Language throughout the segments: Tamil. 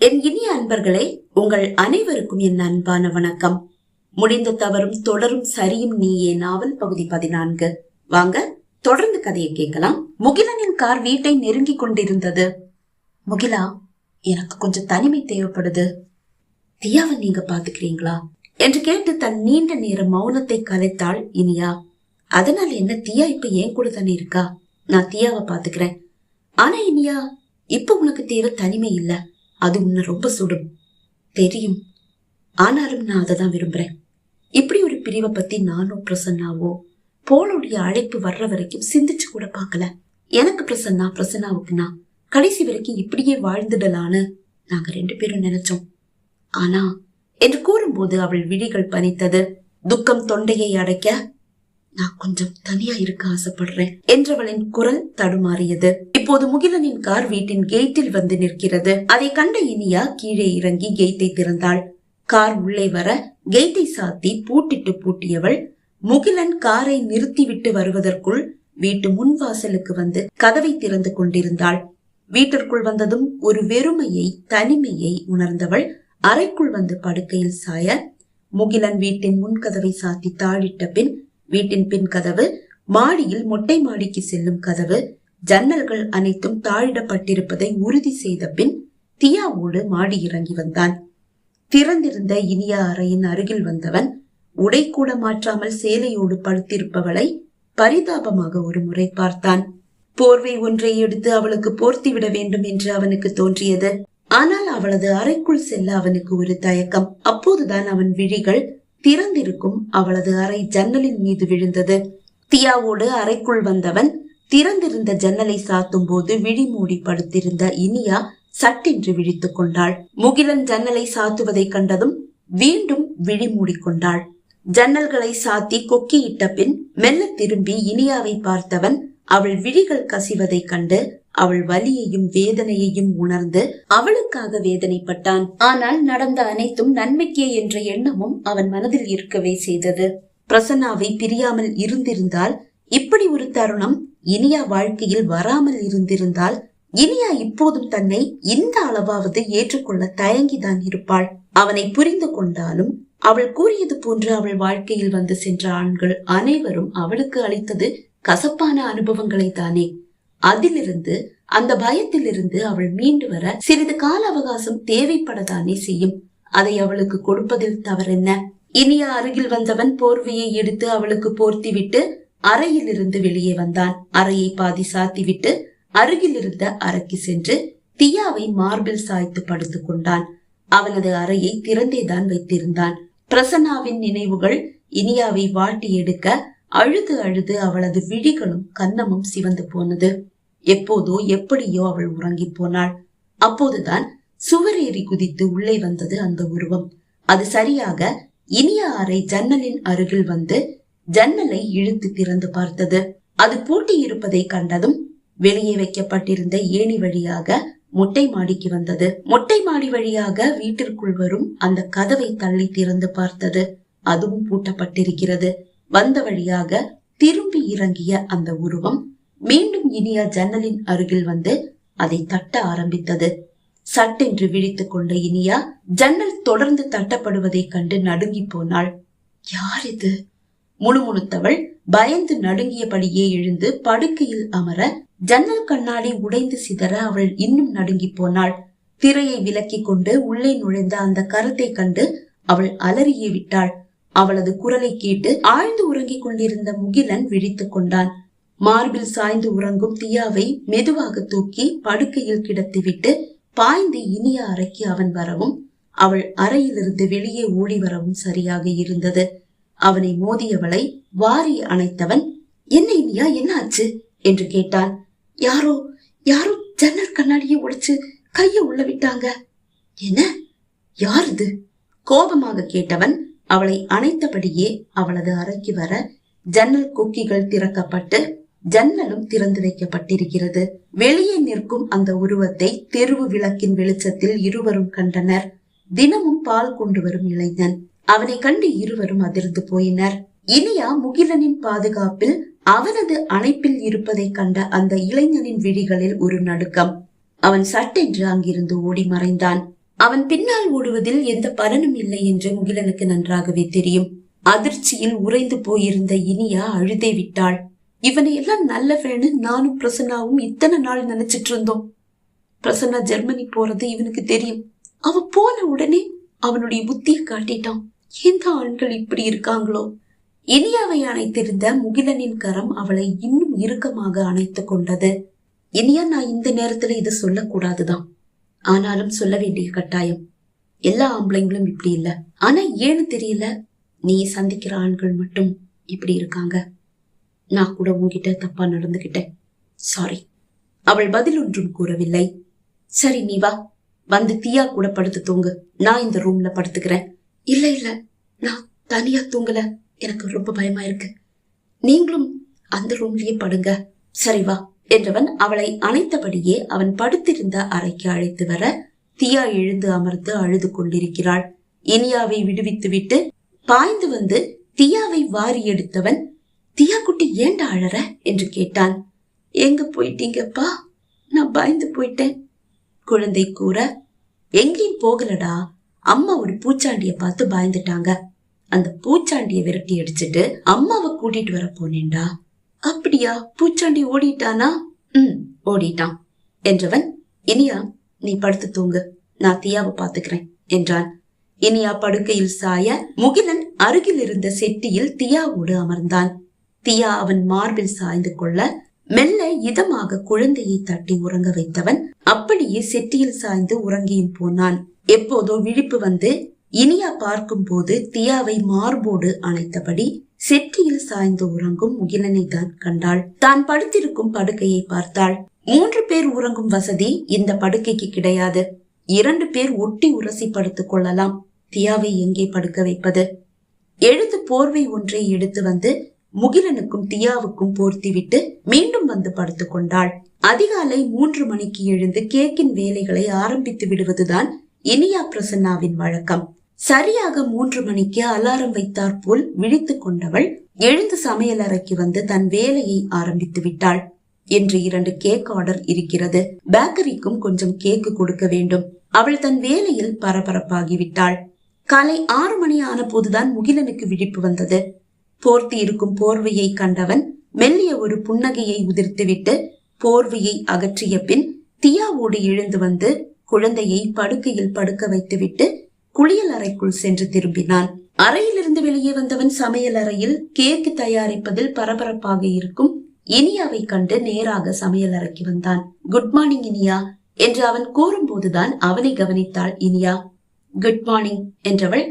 என் இனிய அன்பர்களே உங்கள் அனைவருக்கும் என் அன்பான வணக்கம். முடிந்த தவறும் தொடரும் சரியும் நீயே நாவல் பகுதி பதினான்கு. வாங்க தொடர்ந்து கதையை கேட்கலாம். முகிலனின் கார் வீட்டை நெருங்கிக் கொண்டிருந்தது. முகிலா எனக்கு கொஞ்சம் தனிமை தேவைப்படுது. தியாவை நீங்க பாத்துக்கிறீங்களா என்று கேட்டு தன் நீண்ட நேர மௌனத்தை கலைத்தாள் இனியா. அதனால என்ன தியா இப்ப ஏன் கூட தானே இருக்கா? நான் தியாவை பாத்துக்கிறேன் ஆனா இனியா இப்ப உனக்கு தேவை தனிமை இல்லை. அது உன்னை ரொம்ப சுடும். தெரியும். ஆனாலும் நான் அதை தான் விரும்புறேன். இப்படி ஒரு பிரிவை பத்தி நானும் பிரசன்னாவோ போலுடைய அழைப்பு வர்ற வரைக்கும் சிந்திச்சு கூட பார்க்கல. எனக்கு பிரசன்னா பிரசன்னாவுக்குன்னா கடைசி வரைக்கும் இப்படியே வாழ்ந்துடலான்னு நாங்க ரெண்டு பேரும் நினைச்சோம். ஆனா என்று கூறும்போது அவள் விழிகள் பனித்தது. துக்கம் தொண்டையை அடைக்க நான் கொஞ்சம் தனியா இருக்க ஆசைப்படுறேன் என்றவளின் குரல் தடுமாறியது. இப்போது முகிலனின் கார் வீட்டின் கேட்டில் வந்து நிற்கிறது. அதை கண்ட இனியா கீழே இறங்கி கேட்டை திறந்தாள். கார் உள்ளே வர கேட்டை சாத்தி பூட்டிட்டு பூட்டியவள் முகிலன் காரை நிறுத்திவிட்டு வருவதற்குள் வீட்டு முன் வாசலுக்கு வந்து கதவை திறந்து கொண்டிருந்தாள். வீட்டிற்குள் வந்ததும் ஒரு வெறுமையை தனிமையை உணர்ந்தவள் அறைக்குள் வந்து படுக்கையில் சாய முகிலன் வீட்டின் முன்கதவை சாத்தி தாழிட்ட பின் வீட்டின் பின் கதவு மாடியில் மொட்டை மாடிக்கு செல்லும் கதவு ஜன்னல்கள் அனைத்தும் தாழிடப்பட்டிருப்பதை உறுதி செய்த பின் தியாவோடு மாடி இறங்கி வந்தான். திறந்திருந்த இனிய அறையின் அருகில் வந்தவன் உடை கூட மாற்றாமல் சேலையோடு படுத்திருப்பவளை பரிதாபமாக ஒரு முறை பார்த்தான். போர்வை ஒன்றை எடுத்து அவளுக்கு போர்த்தி விட வேண்டும் என்று அவனுக்கு தோன்றியது. ஆனால் அவளது அறைக்குள் செல்ல அவனுக்கு ஒரு தயக்கம். அப்போதுதான் அவன் விழிகள் திறந்திருக்கும் அவளது அறை ஜன்னலின் மீது விழுந்தது. தியாவோடு அறைக்குள் வந்தவன் திறந்திருந்த ஜன்னலை சாத்தும் போது விழி மூடி படுத்திருந்த இனியா சட்டென்று விழித்துக் கொண்டாள். முகிலன் ஜன்னலை சாத்துவதை கண்டதும் மீண்டும் விழி மூடிக்கொண்டாள் ஜன்னல்களை சாத்தி கொக்கியிட்ட பின் மெல்ல திரும்பி இனியாவை பார்த்தவன் அவள் விழிகள் கசிவதைக் கண்டு அவள் வலியையும் வேதனையையும் உணர்ந்து அவளுக்காக வேதனைப்பட்டான். ஆனால் நடந்த அனைத்தும் நன்மைக்கே என்ற எண்ணமும் அவன் மனதில் இருக்கவே செய்தது. பிரசன்னாவை பிரியாமல் இருந்திருந்தால் இப்படி ஒரு தருணம் இனியா வாழ்க்கையில் வராமல் இருந்திருந்தால் இனியா இப்போதும் தன்னை இந்த அளவாவது ஏற்றுக்கொள்ள தயங்கிதான் இருப்பாள். அவனை புரிந்து கொண்டாலும் அவள் கூறியது போன்று அவள் வாழ்க்கையில் வந்து சென்ற ஆண்கள் அனைவரும் அவளுக்கு அளித்தது கசப்பான அனுபவங்களை தானே அதிலிருந்து அந்த பயத்திலிருந்து அவள் மீண்டு வர சிறிது கால அவகாசம் தேவைப்படத்தானே செய்யும். அதை அவளுக்கு கொடுப்பதில் தவறென்ன? இனிய அருகில் வந்தவன் போர்வையை எடுத்து அவளுக்கு போர்த்தி விட்டு வெளியே வந்தான். அறையை பாதி சாத்திவிட்டு அருகில் இருந்த அறைக்கு சென்று தியாவை மார்பில் சாய்த்து படுத்துக் கொண்டான். அவனது அறையை திறந்தேதான் வைத்திருந்தான். பிரசன்னாவின் நினைவுகள் இனியாவை வாட்டி எடுக்க அழுது அழுது அவளது விழிகளும் கன்னமும் சிவந்து போனது. எப்போதோ எப்படியோ அவள் உறங்கி போனாள். அப்போதுதான் சுவரேறி குதித்து உள்ளே வந்தது அந்த உருவம். அது சரியாக இனிய அறை ஜன்னலின் அருகில் வந்து ஜன்னலை இழுத்து திறந்து பார்த்தது. அது பூட்டி இருப்பதை கண்டதும் வெளியே வைக்கப்பட்டிருந்த ஏணி வழியாக மொட்டை மாடிக்கு வந்தது. மொட்டை மாடி வழியாக வீட்டிற்குள் வரும் அந்த கதவை தள்ளி திறந்து பார்த்தது. அதுவும் பூட்டப்பட்டிருக்கிறது. வந்த வழியாக திரும்பி இறங்கிய அந்த உருவம் மீண்டும் இனியா ஜன்னலின் அருகில் வந்து அதை தட்ட ஆரம்பித்தது. சட்டென்று விழித்துக் கொண்ட இனியா ஜன்னல் தொடர்ந்து தட்டப்படுவதைக் கண்டு நடுங்கி போனாள். யார் இது? முணுமுணுத்தவள் பயந்து நடுங்கியபடியே எழுந்து படுக்கையில் அமர ஜன்னல் கண்ணாடி உடைந்து சிதற அவள் இன்னும் நடுங்கி போனாள். திரையை விலக்கிக் கொண்டு உள்ளே நுழைந்த அந்த கருத்தை கண்டு அவள் அலறியே விட்டாள். அவளது குரலை கேட்டு ஆழ்ந்து உறங்கிக் கொண்டிருந்த முகிலன் விழித்துக் கொண்டான். மார்பில் சாய்ந்து உறங்கும் தியாவை மெதுவாக தூக்கி படுக்கையில் கிடத்திவிட்டு பாய்ந்து இனிய அறைக்கு அவன் வரவும் அவள் அறையிலிருந்து வெளியே ஓடி வரவும் சரியாக இருந்தது. அவனை மோதியவளை வாரி அணைத்தவன் என்ன இனியா என்ன ஆச்சு? என்று கேட்டான். யாரோ யாரோ ஜன்னல் கண்ணாடியை உடைச்சு கைய உள்ள விட்டாங்க. என்ன? யார் இது? கோபமாக கேட்டவன் அவளை அணைத்தபடியே அவளது அறைக்கு வர ஜன்னல் கூக்கிகள் திறக்கப்பட்டு ஜன்னலும் திறந்து வைக்கப்பட்டிருக்கிறது. வெளியே நிற்கும் அந்த உருவத்தை தெருவு விளக்கின் வெளிச்சத்தில் இருவரும் கண்டனர். தினமும் பால் கொண்டு வரும் இளைஞன். அவனை கண்டு இருவரும் அதிர்ந்து போயினர். இனியா முகிலனின் பாதுகாப்பில் அவனது அணைப்பில் இருப்பதை கண்ட அந்த இளைஞனின் விழிகளில் ஒரு நடுக்கம். அவன் சட்டென்று அங்கிருந்து ஓடி மறைந்தான். அவன் பின்னால் ஓடுவதில் எந்த பலனும் இல்லை என்று முகிலனுக்கு நன்றாகவே தெரியும். அதிர்ச்சியில் உறைந்து போயிருந்த இனியா அழுதே விட்டாள். இவனை எல்லாம் நல்லவன்னு நானும் பிரசன்னாவும் இத்தனை நாள் நினைச்சிட்டு இருந்தோம். பிரசன்னா ஜெர்மனி போறது இவனுக்கு தெரியும். அவ போன உடனே அவனுடைய புத்தியை காட்டிட்டான். எந்த ஆண்கள் இப்படி இருக்காங்களோ? இனியாவை அணைத்திருந்த முகிலனின் கரம் அவளை இன்னும் இறுக்கமாக அணைத்து கொண்டது. இனியா நான் இந்த நேரத்துல இதை சொல்லக்கூடாதுதான். ஆனாலும் சொல்ல வேண்டிய கட்டாயம். எல்லா ஆம்பளைங்களும் இப்படி இல்ல. ஆனா ஏன்னு தெரியல? நீ சந்திக்கிற ஆண்கள் மட்டும் இப்படி இருக்காங்க. நான் கூட உங்ககிட்ட தப்பா நடந்துகிட்டேன். சாரி அவள் பதில் ஒன்றும் கூறவில்லை. சரி நீ வா. வந்து தீயா கூட படுத்து தூங்கு. நான் இந்த ரூம்ல படுத்துக்கிறேன். இல்ல இல்ல. நான் தனியா தூங்கல. எனக்கு ரொம்ப பயமா இருக்கு. நீங்களும் அந்த ரூம்லயே படுங்க. சரி வா. என்றவன் அவளை அணைத்தபடியே அவன் படுத்திருந்த அறைக்கு அழைத்து வர தியா எழுந்து அமர்ந்து அழுது கொண்டிருக்கிறாள். இனியாவை விடுவித்துவிட்டு பாய்ந்து வந்து தியாவை வாரி எடுத்தவன் தியா குட்டி ஏண்டா அழற? என்று கேட்டான். எங்க போயிட்டீங்கப்பா? நான் பயந்து போயிட்டேன். குழந்தை கூற எங்கேயும் போகலடா. அம்மா ஒரு பூச்சாண்டிய பார்த்து பயந்துட்டாங்க. அந்த பூச்சாண்டிய விரட்டி அடிச்சிட்டு அம்மாவை கூட்டிட்டு வர போனேன்டா. அப்படியா? பூச்சாண்டி ஓடிட்டானா? ம் ஓடிட்டான். என்றவன் இனியா நீ படுத்து தூங்கு. நான் தியாவை பாத்துக்கிறேன் என்றான். இனியா படுக்கையில் சாய முகிலன் அருகில் இருந்த செட்டியில் தியாவோடு அமர்ந்தான். தியா அவன் மார்பில் சாய்ந்து கொள்ள மெல்ல இதமாக குழந்தையை தட்டி உறங்க வைத்தவன் அப்படியே செட்டியில் சாய்ந்து உறங்கியும் போனான். எப்போதோ விழிப்பு வந்து இனியா பார்க்கும் போது தியாவை மார்போடு அணைத்தபடி செட்டியில் சாய்ந்து உறங்கும் முகிலனை தான் கண்டாள். தான் படுத்திருக்கும் படுக்கையை பார்த்தாள். மூன்று பேர் உறங்கும் வசதி இந்த படுக்கைக்கு கிடையாது. இரண்டு பேர் ஒட்டி உரசி படுத்துக் கொள்ளலாம். தியாவை எங்கே படுக்க வைப்பது? எழுத்து போர்வை ஒன்றை எடுத்து வந்து முகிலனுக்கும் தியாவுக்கும் போர்த்திவிட்டு மீண்டும் வந்து படுத்துக் கொண்டாள். அதிகாலை மூன்று மணிக்கு எழுந்து கேக்கின் வேலைகளை ஆரம்பித்து விடுவதுதான் இனியா பிரசன்னாவின் வழக்கம். சரியாக மூன்று மணிக்கு அலாரம் வைத்தாற் போல் விழித்து கொண்டவள் எழுந்து சமையல் அறைக்கு வந்து தன் வேலையை ஆரம்பித்து விட்டாள். என்று இரண்டு கேக் ஆர்டர் இருக்கிறது. பேக்கரிக்கும் கொஞ்சம் கேக்கு கொடுக்க வேண்டும். அவள் தன் வேலையில் பரபரப்பாகிவிட்டாள் காலை ஆறு மணி ஆன போதுதான் முகிலனுக்கு விழிப்பு வந்தது. போர்த்தி இருக்கும் போர்வையை கண்டவன் மெல்லிய ஒரு புன்னகையை உதிர்த்துவிட்டு போர்வையை அகற்றிய பின் தியாவோடு எழுந்து வந்து குழந்தையை படுக்கையில் படுக்க வைத்துவிட்டு குளியல் அறைக்குள் சென்று திரும்பினான். அறையிலிருந்து வெளியே வந்தவன் சமையல் அறையில் கேக்கு தயாரிப்பதில் பரபரப்பாக இருக்கும் இனியாவை கண்டு நேராக சமையல் அறைக்கு வந்தான். குட் மார்னிங் இனியா என்று அவன் கூறும்போதுதான் அவனை கவனித்தாள் இனியா. குட் மார்னிங் என்றவள்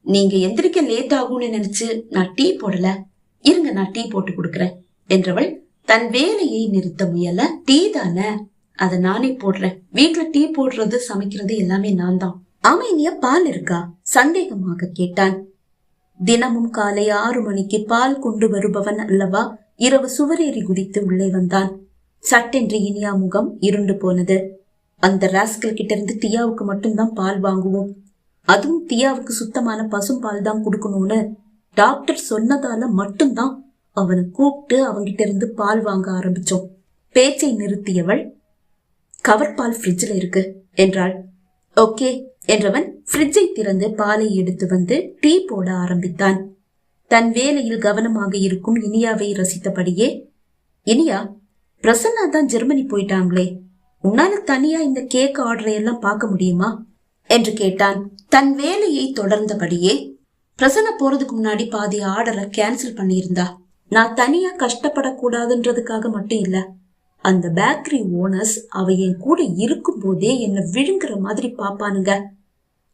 நீங்க எந்திரிக்க லேட் ஆகும்னு நினைச்சு நான் டீ போடல. இருங்க நான் டீ போட்டு கொடுக்கறேன் என்றவள் தன் வேலையை நிறுத்த முயல டீ தானே அத நானே போடுறேன். வீட்டுல டீ போடுறது சமைக்கிறது எல்லாமே நான் தான். அமைதியா பால் இருக்கா? சந்தேகமாக கேட்டான். தினமும் காலை ஆறு மணிக்கு பால் கொண்டு வருபவன் அல்லவா? இரவு சுவரேறி குதித்து உள்ளே வந்தான். சட்டென்று இனியா முகம் இருண்டு போனது. அந்த ராஸ்கல் கிட்ட இருந்து தியாவுக்கு மட்டும்தான் பால் வாங்குவோம். அதுவும் தியாவுக்கு சுத்தமான பசும் பால் தான் கொடுக்கணும்னு டாக்டர் சொன்னதால மட்டும்தான் அவனை கூப்பிட்டு அவங்கிட்ட இருந்து பால் வாங்க ஆரம்பிச்சோம். பேச்சை நிறுத்தியவள் கவர் பால் ஃப்ரிட்ஜில் இருக்கு என்றாள். ஓகே என்றவன் ஃப்ரிட்ஜை திறந்து பாலை எடுத்து வந்து டீ போட ஆரம்பித்தான். தன் வேலையில் கவனமாக இருக்கும் இனியாவை ரசித்தபடியே இனியா பிரசன்னா தான் ஜெர்மனி போயிட்டாங்களே உன்னால தனியா இந்த கேக் ஆர்டரை எல்லாம் பார்க்க முடியுமா? என்று கேட்டான். தன் வேலையை தொடர்ந்தபடியே பிரசன்ன போறதுக்கு முன்னாடி பாதி ஆர்டரை கேன்சல் பண்ணியிருந்தா நான் தனியா கஷ்டப்படக்கூடாதுன்றதுக்காக மட்டும் இல்லை அந்த பேக்கரி ஓனர்ஸ் அவ என் கூட இருக்கும் போதே என்ன விழுங்குற மாதிரி பாப்பானுங்க.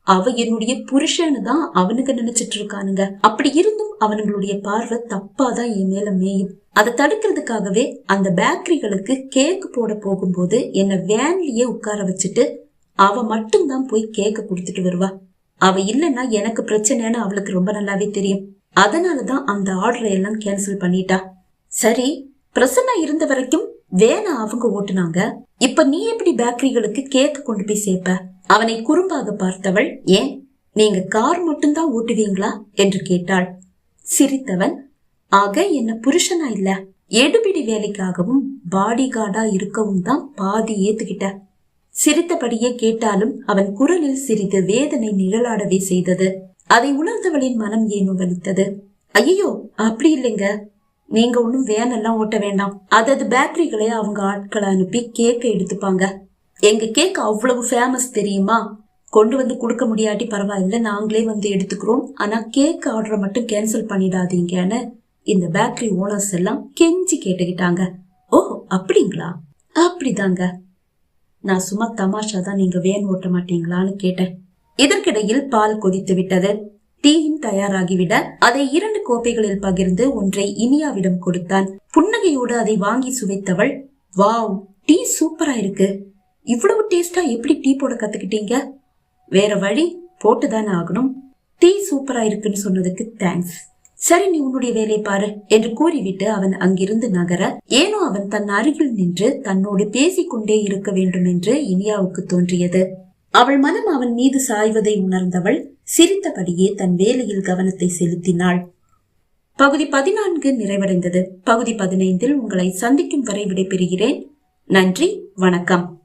அவ என்னுடைய புருஷன்னு தான் அவனுங்க நினைச்சிட்டு இருக்கானுங்க. அப்படி இருந்தும் அவனுங்களுடைய பார்வை தப்பாதான் என் மேல மேயும். அதை தடுக்கிறதுக்காகவே அந்த பேக்கரிகளுக்கு கேக்கு போட போகும்போது என்ன வேன்லயே உட்கார வச்சுட்டு அவ மட்டும்தான் போய் கேக்க கொடுத்துட்டு வருவா. அவ இல்லைன்னா எனக்கு பிரச்சனைன்னு அவளுக்கு ரொம்ப நல்லாவே தெரியும். அதனாலதான் அந்த ஆர்டரை எல்லாம் கேன்சல் பண்ணிட்டா. சரி பிரசன்னா இருந்த வரைக்கும் வேனை அவங்க ஓட்டுனாங்க. இப்ப நீ எப்படி பேக்கரிகளுக்கு கேக் கொண்டு போய் சேர்ப்ப? அவனை குறும்பாக பார்த்தவள் ஏன்? நீங்க கார் மட்டும்தான் ஓட்டுவீங்களா? என்று கேட்டாள். சிரித்தவன் ஆக என்ன புருஷனா இல்ல. எடுபிடி வேலைக்காகவும் பாடி கார்டா இருக்கவும் தான் பாதி ஏத்துக்கிட்ட. சிரித்தபடியே கேட்டாலும் அவன் குரலில் சிறிது வேதனை நிழலாடவே செய்தது. அதை உணர்ந்தவளின் மனம் ஏனோ வலித்தது ஐயோ அப்படி இல்லைங்க. நீங்க ஒன்றும் வேன் எல்லாம் ஓட்ட வேண்டாம். அதது பேக்கரிகளை அவங்க ஆட்களை அனுப்பி கேக்கை எடுத்துப்பாங்க. எங்க கேக் அவ்வளவு ஃபேமஸ் தெரியுமா? கொண்டு வந்து கொடுக்க முடியாட்டி பரவாயில்ல நாங்களே வந்து எடுத்துக்கிறோம். ஆனா கேக் ஆர்டரை மட்டும் கேன்சல் பண்ணிடாதீங்கன்னு இந்த பேக்கரி ஓனர்ஸ் எல்லாம் கெஞ்சி கேட்டுக்கிட்டாங்க. ஓ அப்படிங்களா? அப்படிதாங்க. நான் சும்மா தமாஷா தான் நீங்க வேன் ஓட்ட மாட்டீங்களான்னு கேட்டேன். இதற்கிடையில் பால் கொதித்து விட்டது. டீயும் தயாராகிவிட அதை இரண்டு கோப்பைகளில் பகிர்ந்து ஒன்றை இனியாவிடம் கொடுத்தான். புன்னகையோடு அதை வாங்கி சுவைத்தவள் வாவ் டீ சூப்பரா இருக்கு. இவ்வளவு டேஸ்டா எப்படி டீ போட கத்துக்கிட்டீங்க? வேற வழி போட்டுதானே ஆகணும். டீ சூப்பரா இருக்குன்னு சொன்னதுக்கு தேங்க்ஸ் சரி நீ உன்னுடைய வேலை பாரு என்று கூறிவிட்டு அவன் அங்கிருந்து நகர ஏனோ அவன் தன் அருகில் நின்று தன்னோடு பேசிக்கொண்டே இருக்க வேண்டும் என்று இனியாவுக்கு தோன்றியது. அவள் மனம் அவன் மீது சாய்வதை உணர்ந்தவள் சிரித்தபடியே தன் வேலையில் கவனத்தை செலுத்தினாள். பகுதி பதினான்கு நிறைவடைந்தது. பகுதி பதினைந்தில் உங்களை சந்திக்கும் வரை விடைபெறுகிறேன். நன்றி வணக்கம்.